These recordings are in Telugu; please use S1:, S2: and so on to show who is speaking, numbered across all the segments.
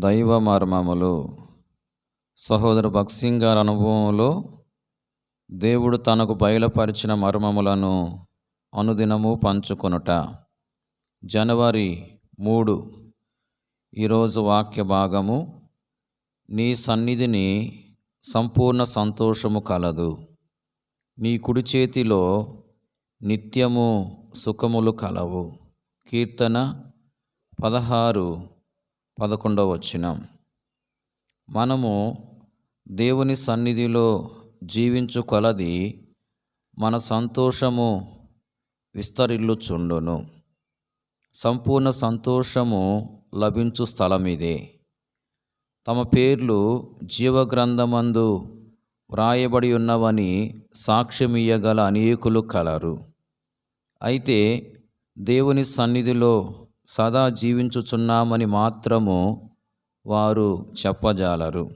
S1: దైవ మర్మములు సహోదరు భక్సింగ్ గారి అనుభవంలో దేవుడు తనకు బయలుపరిచిన మర్మములను అనుదినము పంచుకొనుట. జనవరి మూడు ఈరోజు వాక్య భాగము నీ సన్నిధిని సంపూర్ణ సంతోషము కలదు. నీ కుడి చేతిలో నిత్యము సుఖములు కలవు. కీర్తన పదహారు పదకొండవ వచనం. మనము దేవుని సన్నిధిలో జీవించు కొలది మన సంతోషము విస్తరిల్లుచుండును. సంపూర్ణ సంతోషము లభించు స్థలం ఇదే తమ పేర్లు జీవగ్రంథమందు వ్రాయబడి ఉన్నవని సాక్ష్యమియ్యగల అనేకులు కలరు. అయితే దేవుని సన్నిధిలో సదా జీవించుచున్నామని మాత్రము వారు చెప్పజాలరు.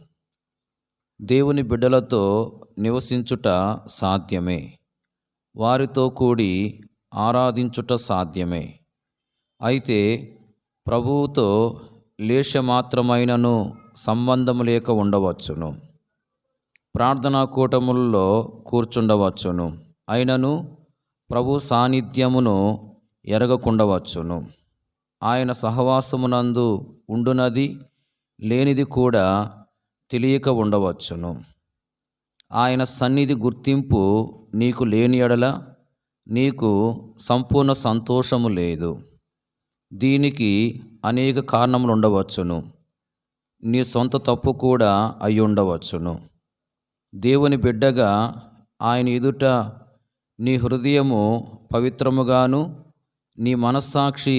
S1: దేవుని బిడ్డలతో నివసించుట సాధ్యమే. వారితో కూడి ఆరాధించుట సాధ్యమే. అయితే ప్రభువుతో లేశమాత్రమైనను సంబంధం లేక ఉండవచ్చును. ప్రార్థనా కూటముల్లో కూర్చుండవచ్చును. అయినను ప్రభు సాన్నిధ్యమును ఎరగకుండవచ్చును. ఆయన సహవాసమునందు ఉండునది లేనిది కూడా తెలియక ఉండవచ్చును. ఆయన సన్నిధి గుర్తింపు నీకు లేని ఎడల నీకు సంపూర్ణ సంతోషము లేదు. దీనికి అనేక కారణములు ఉండవచ్చును నీ సొంత తప్పు కూడా అయి ఉండవచ్చును దేవుని బిడ్డగా ఆయన ఎదుట నీ హృదయము పవిత్రముగాను నీ మనస్సాక్షి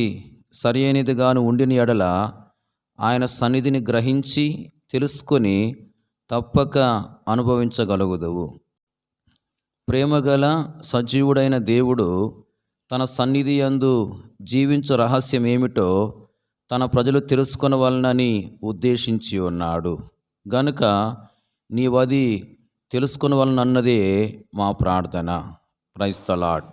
S1: సరైనదిగాను ఉండిన ఎడల ఆయన సన్నిధిని గ్రహించి తెలుసుకొని తప్పక అనుభవించగలుగుదువు. ప్రేమగల సజీవుడైన దేవుడు తన సన్నిధి యందు జీవించు రహస్యం ఏమిటో తన ప్రజలు తెలుసుకొనవలనని ఉద్దేశించి ఉన్నాడు. గనుక నీవది తెలుసుకొనవలనన్నదే మా ప్రార్థన. ప్రైస్తలాట్